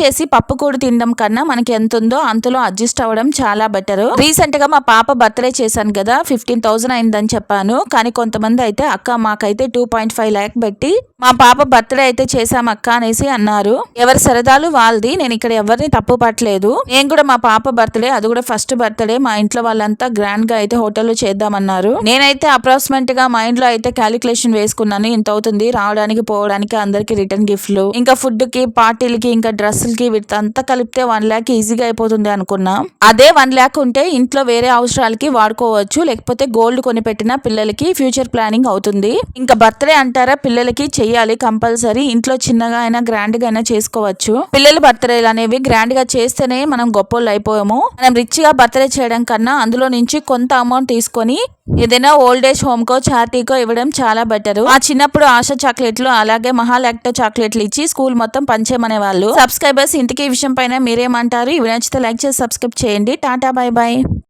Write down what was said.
చేసి పప్పు కూడు తినడం కన్నా మనకి ఎంత ఉందో అంతలో అడ్జస్ట్ అవ్వడం చాలా బెటర్. రీసెంట్గా మా పాప బర్త్డే చేశాను కదా ఫిఫ్టీన్ థౌసండ్ అయిందని చెప్పాను. కానీ కొంతమంది అయితే అక్క మాకైతే టూ పాయింట్ ఫైవ్ ల్యాక్ పెట్టి మా పాప బర్త్డే అయితే చేశాం అక్క అనేసి అన్నారు. ఎవరి సరదాలు వాళ్ళది నేను ఇక్కడ ఎవరిని తప్పు పట్టలేదు. నేను కూడా మా పాప బర్త్డే అది కూడా ఫస్ట్ బర్త్డే మా ఇంట్లో వాళ్ళంతా గ్రాండ్గా అయితే హోటల్లో చేద్దామన్నారు. నేనైతే అప్రాక్సిమేట్గా మైండ్లో అయితే క్యాలిక్యులేషన్ వేసుకున్నాను. ఇంత అవుతుంది రావడానికి పోవడానికి అందరికి రిటర్న్ గిఫ్ట్లు. ఇంకా ఫుడ్కి పార్టీలకి ఇంకా డ్రెస్ ఖర్చులకి వీటితో కలిపితే వన్ ల్యాక్ ఈజీగా అయిపోతుంది అనుకున్నా. అదే వన్ ల్యాక్ ఉంటే ఇంట్లో వేరే అవసరాలకి వాడుకోవచ్చు లేకపోతే గోల్డ్ కొనిపెట్టిన పిల్లలకి ఫ్యూచర్ ప్లానింగ్ అవుతుంది. ఇంకా బర్త్డే అంటారా పిల్లలకి చెయ్యాలి కంపల్సరీ ఇంట్లో చిన్నగా అయినా గ్రాండ్గా అయినా చేసుకోవచ్చు. పిల్లల బర్త్డేలు అనేవి గ్రాండ్గా చేస్తేనే మనం గొప్పోళ్ళు అయిపోయాము. మనం రిచ్గా బర్త్డే చేయడం కన్నా అందులో నుంచి కొంత అమౌంట్ తీసుకొని ఏదైనా ఓల్డ్ ఏజ్ హోమ్కో చారిటీకో ఇవ్వడం చాలా బెటర్ ఆ చిన్నప్పుడు ఆశ చాక్లెట్లు అలాగే మహాలాక్టో చాక్లెట్లు ఇచ్చి స్కూల్ మొత్తం పంచేమనే వాళ్ళు సబ్స్క్రైబర్స్ ఇంటికి ఈ విషయం పైన మీరేమంటారు? ఇవి నచ్చితే లైక్ చేసి సబ్స్క్రైబ్ చేయండి. Tata bye bye